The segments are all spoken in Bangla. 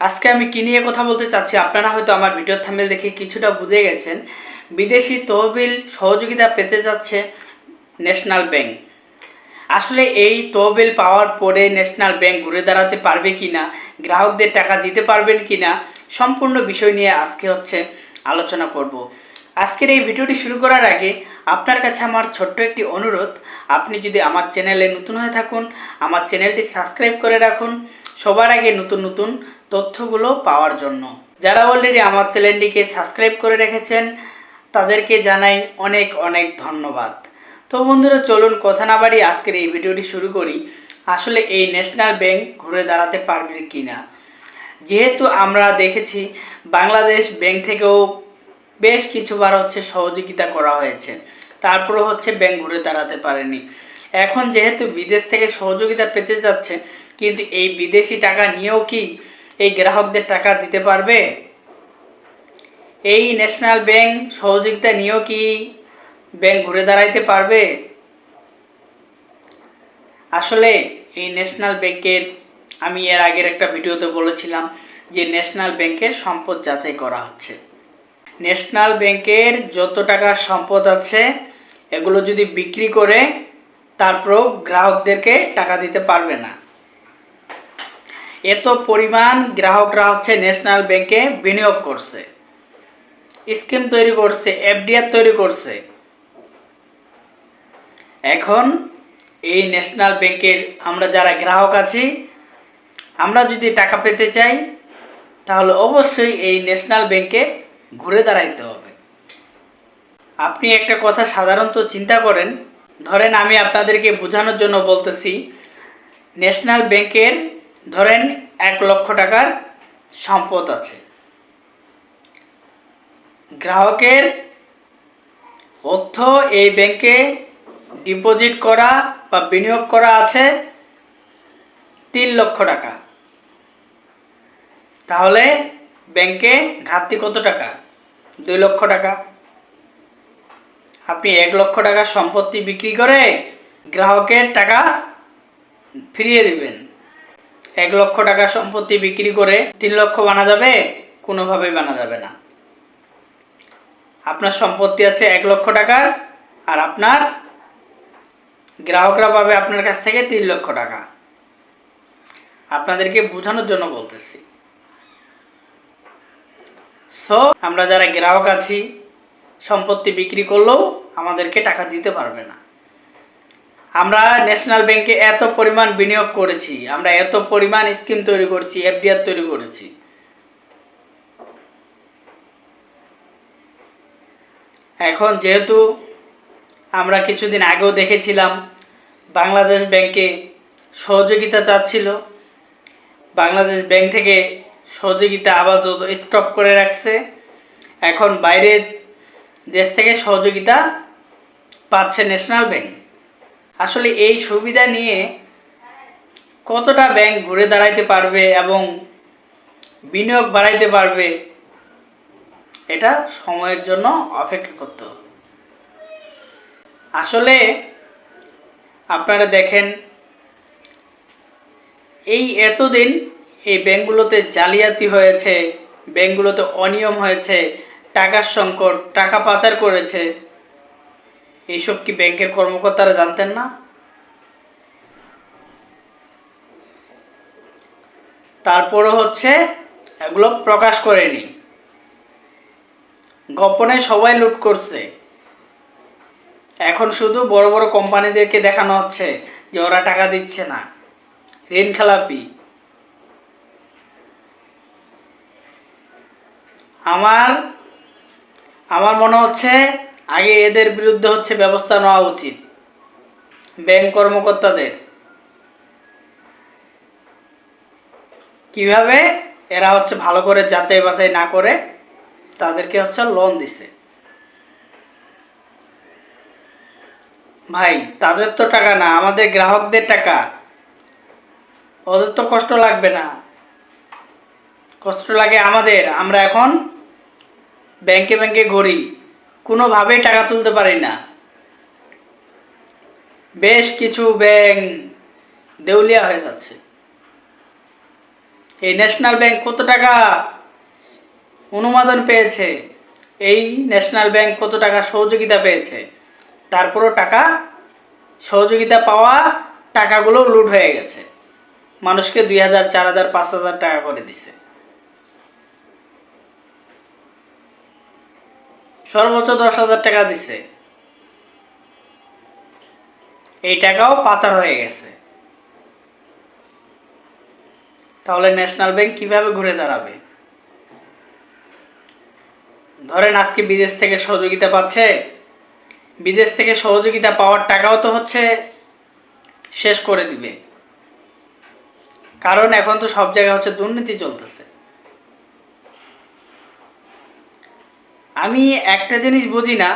আজকে আমি কি নিয়ে কথা বলতে চাচ্ছি, আপনারা হয়তো আমার ভিডিও থামেল দেখে কিছুটা বুঝে গেছেন। বিদেশি তহবিল সহযোগিতা পেতে যাচ্ছে ন্যাশনাল ব্যাংক আসলে এই তহবিল পাওয়ার পরে ন্যাশনাল ব্যাংক ঘুরে দাঁড়াতে পারবে কি না গ্রাহকদের টাকা দিতে পারবেন কি না সম্পূর্ণ বিষয় নিয়ে আজকে হচ্ছে আলোচনা করব। আজকের এই ভিডিওটি শুরু করার আগে আপনার কাছে আমার ছোট্ট একটি অনুরোধ, আপনি যদি আমার চ্যানেলে নতুন হয়ে থাকুন, আমার চ্যানেলটি সাবস্ক্রাইব করে রাখুন। সবার আগে নতুন নতুন তথ্যগুলো পাওয়ার জন্য। যারা অলরেডি আমার চ্যানেলটিকে সাবস্ক্রাইব করে রেখেছেন, তাদেরকে জানাই অনেক অনেক ধন্যবাদ। তো বন্ধুরা, চলুন কথা না বাড়ি আজকের এই ভিডিওটি শুরু করি। আসলে এই ন্যাশনাল ব্যাংক ঘুরে দাঁড়াতে পারবে কি না যেহেতু আমরা দেখেছি বাংলাদেশ ব্যাংক থেকেও বেশ কিছুবার হচ্ছে সহযোগিতা করা হয়েছে। তারপরে হচ্ছে ব্যাংক ঘুরে দাঁড়াতে পারেনি। এখন যেহেতু বিদেশ থেকে সহযোগিতা পেতে যাচ্ছে, কিন্তু এই বিদেশি টাকা নিয়েও কি এই গ্রাহকদের টাকা দিতে পারবে? এই ন্যাশনাল ব্যাংক সহযোগিতা নিয়েও কি ব্যাংক ঘুরে দাঁড়াইতে পারবে? আসলে এই ন্যাশনাল ব্যাংকের, আমি এর আগের একটা ভিডিওতে বলেছিলাম যে ন্যাশনাল ব্যাংকের সম্পদ যাচাই করা হচ্ছে। ন্যাশনাল ব্যাংকের যত টাকার সম্পদ আছে, এগুলো যদি বিক্রি করে, তারপরেও গ্রাহকদেরকে টাকা দিতে পারবে না। এত পরিমাণ গ্রাহকরা হচ্ছে ন্যাশনাল ব্যাংকে বিনিয়োগ করছে। স্কিম তৈরি করছে, এফডিআর তৈরি করছে। এখন এই ন্যাশনাল ব্যাংকের আমরা যারা গ্রাহক আছি, আমরা যদি টাকা পেতে চাই, তাহলে অবশ্যই এই ন্যাশনাল ব্যাংকে ঘুরে দাঁড়াইতে হবে। আপনি একটা কথা সাধারণত চিন্তা করেন, ধরেন আমি আপনাদেরকে বোঝানোর জন্য বলতেছি, ন্যাশনাল ব্যাংকের ধরেন এক লক্ষ টাকার সম্পদ আছে। গ্রাহকের অর্থ এই ব্যাংকে ডিপোজিট করা বা বিনিয়োগ করা আছে তিন লক্ষ টাকা। তাহলে ব্যাংকে ঘাটতি কত টাকা? দুই লক্ষ টাকা। আপনি এক লক্ষ টাকার সম্পত্তি বিক্রি করে গ্রাহকের টাকা ফিরিয়ে দিবেন। এক লক্ষ টাকার সম্পত্তি বিক্রি করে তিন লক্ষ বানা যাবে, কোনোভাবেই বানা যাবে না। আপনার সম্পত্তি আছে এক লক্ষ টাকার আর আপনার গ্রাহকরা পাবে আপনার কাছ থেকে তিন লক্ষ টাকা। আপনাদেরকে বোঝানোর জন্য বলতেছি। সো আমরা যারা গ্রাহক আছি, সম্পত্তি বিক্রি করলেও আমাদেরকে টাকা দিতে পারবে না। আমরা ন্যাশনাল ব্যাংকে এত পরিমাণ বিনিয়োগ করেছি, আমরা এত পরিমাণ স্কিম তৈরি করছি এফডিআর তৈরি করেছি। এখন যেহেতু আমরা কিছুদিন আগেও দেখেছিলাম, বাংলাদেশ ব্যাংকে সহযোগিতা চাচ্ছিল, বাংলাদেশ ব্যাংক থেকে সহযোগিতা আপাতত স্টপ করে রাখছে, এখন বাইরের দেশ থেকে সহযোগিতা পাচ্ছে ন্যাশনাল ব্যাংক আসলে এই সুবিধা নিয়ে কতটা ব্যাংক ঘুরে দাঁড়াইতে পারবে এবং বিনিয়োগ বাড়াইতে পারবে, এটা সময়ের জন্য অপেক্ষা করতে আসলে আপনারা দেখেন, এই এতদিন এই ব্যাংকগুলোতে জালিয়াতি হয়েছে, ব্যাংকগুলোতে অনিয়ম হয়েছে, টাকার সংকট, টাকা পাচার করেছে। এইসব কি ব্যাংকের কর্মকর্তারা জানতেন না? তারপরে হচ্ছে এগুলো প্রকাশ করেনি। গোপনে সবাই লুট করছে। এখন শুধু বড় বড় কোম্পানিদেরকে দেখানো হচ্ছে যে ওরা টাকা দিচ্ছে না। ঋণ খেলাপি। আমার আমার মনে হচ্ছে আগে এদের বিরুদ্ধে হচ্ছে ব্যবস্থা নেওয়া উচিত। ব্যাংক কর্মকর্তাদের। কীভাবে এরা হচ্ছে ভালো করে যাচাই বাছাই না করে তাদেরকে হচ্ছে লোন দিছে। ভাই, তাদের তো টাকা না, আমাদের গ্রাহকদের টাকা। ওদের তো কষ্ট লাগবে না। কষ্ট লাগে আমাদের, আমরা এখন ব্যাংকে ব্যাংকে ঘুরি। কোনোভাবেই টাকা তুলতে পারি না। বেশ কিছু ব্যাংক দেউলিয়া হয়ে যাচ্ছে। এই ন্যাশনাল ব্যাংক কত টাকা অনুমোদন পেয়েছে? এই ন্যাশনাল ব্যাংক কত টাকা সহযোগিতা পেয়েছে? তারপরও টাকা সহযোগিতা পাওয়া টাকাগুলো লুট হয়ে গেছে। মানুষকে দুই হাজার, চার হাজার, পাঁচ হাজার টাকা করে দিছে। সর্বোচ্চ দশ হাজার টাকা দিছে। এই টাকাও পাচার হয়ে গেছে। তাহলে ন্যাশনাল ব্যাংক কীভাবে ঘুরে দাঁড়াবে? ধরেন আজকে বিদেশ থেকে সহযোগিতা পাচ্ছে। বিদেশ থেকে সহযোগিতা পাওয়ার টাকাও তো হচ্ছে শেষ করে দিবে। কারণ এখন তো সব জায়গায় হচ্ছে দুর্নীতি চলতেছে। আমি একটা জিনিস বুঝি না।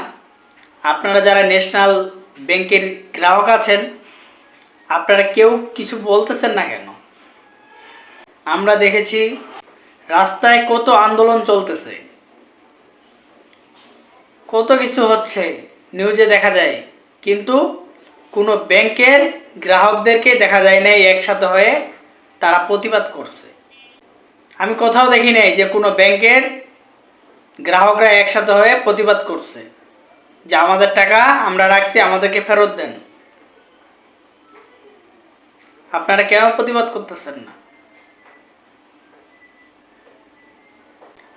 আপনারা যারা ন্যাশনাল ব্যাংকের গ্রাহক আছেন, আপনারা কেউ কিছু বলতেছেন না কেন? আমরা দেখেছি রাস্তায় কত আন্দোলন চলতেছে। কত কিছু হচ্ছে নিউজে দেখা যায়, কিন্তু কোনো ব্যাংকের গ্রাহকদেরকে দেখা যায় নাই একসাথে হয়ে তারা প্রতিবাদ করছে। আমি কোথাও দেখি নাই যে কোনো ব্যাংকের গ্রাহকরা একসাথে হয়ে প্রতিবাদ করছে যে আমাদের টাকা আমরা রাখছি, আমাদেরকে ফেরত দেন। আপনারা কেন প্রতিবাদ করতেছেন না?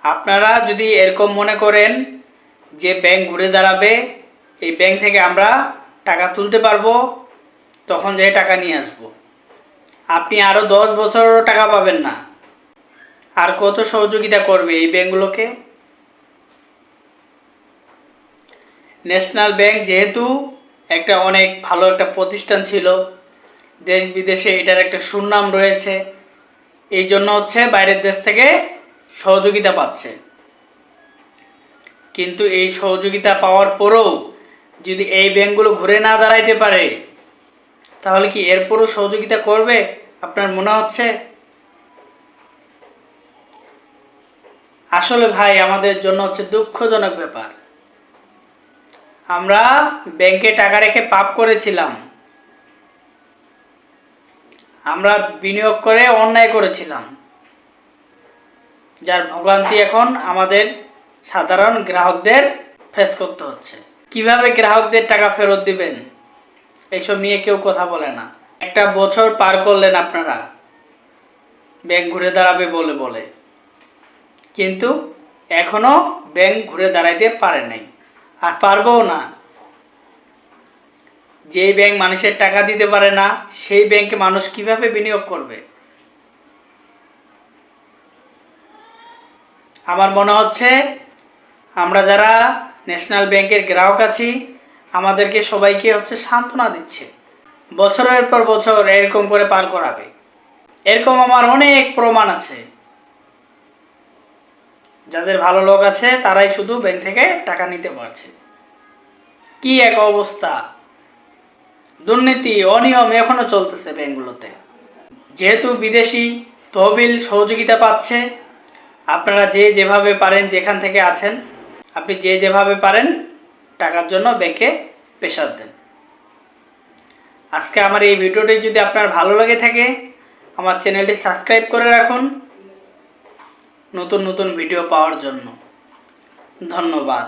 আপনারা যদি এরকম মনে করেন যে ব্যাংক ঘুরে দাঁড়াবে, এই ব্যাংক থেকে আমরা টাকা তুলতে পারব, তখন যে টাকা নিয়ে আসব। আপনি আরও দশ বছরও টাকা পাবেন না। আর কত সহযোগিতা করবে এই ব্যাংকগুলোকে? ন্যাশনাল ব্যাংক যেহেতু একটা অনেক ভালো একটা প্রতিষ্ঠান ছিল, দেশ বিদেশে এটার একটা সুনাম রয়েছে, এই জন্য হচ্ছে বাইরের দেশ থেকে সহযোগিতা পাচ্ছে। কিন্তু এই সহযোগিতা পাওয়ার পরেও যদি এই ব্যাংকগুলো ঘুরে না দাঁড়াইতে পারে, তাহলে কি এরপরও সহযোগিতা করবে আপনার মনে হচ্ছে? আসলে ভাই, আমাদের জন্য হচ্ছে দুঃখজনক ব্যাপার। আমরা ব্যাংকে টাকা রেখে পাপ করেছিলাম। আমরা বিনিয়োগ করে অন্যায় করেছিলাম। যার ভোগান্তি এখন আমাদের সাধারণ গ্রাহকদের ফেস করতে হচ্ছে। কীভাবে গ্রাহকদের টাকা ফেরত দিবেন? এইসব নিয়ে কেউ কথা বলে না। একটা বছর পার করলেন আপনারা। ব্যাংক ঘুরে দাঁড়াবে বলে বলে। কিন্তু এখনও ব্যাংক ঘুরে দাঁড়াইতে পারে নাই। আর পারবও না। যেই ব্যাংক মানুষের টাকা দিতে পারে না, সেই ব্যাংকে মানুষ কীভাবে বিনিয়োগ করবে? আমার মনে হচ্ছে, আমরা যারা ন্যাশনাল ব্যাংকের গ্রাহক আছি, আমাদেরকে সবাইকে হচ্ছে সান্ত্বনা দিচ্ছে। বছরের পর বছর এরকম করে পার করাবে। এরকম আমার অনেক প্রমাণ আছে। যাদের ভালো লোক আছে, তারাই শুধু ব্যাংক থেকে টাকা নিতে পারছে। কি এক অবস্থা। দুর্নীতি, অনিয়ম এখনও চলতেছে ব্যাংকগুলোতে যেহেতু বিদেশি তহবিল সহযোগিতা পাচ্ছে, আপনারা যে যেভাবে পারেন, যেখান থেকে আছেন, আপনি যে যেভাবে পারেন, টাকার জন্য ব্যাংকে প্রেশার দেন। আজকে আমার এই ভিডিওটি যদি আপনার ভালো লাগে থাকে, আমার চ্যানেলটি সাবস্ক্রাইব করে রাখুন। নতুন নতুন ভিডিও পাওয়ার জন্য। ধন্যবাদ।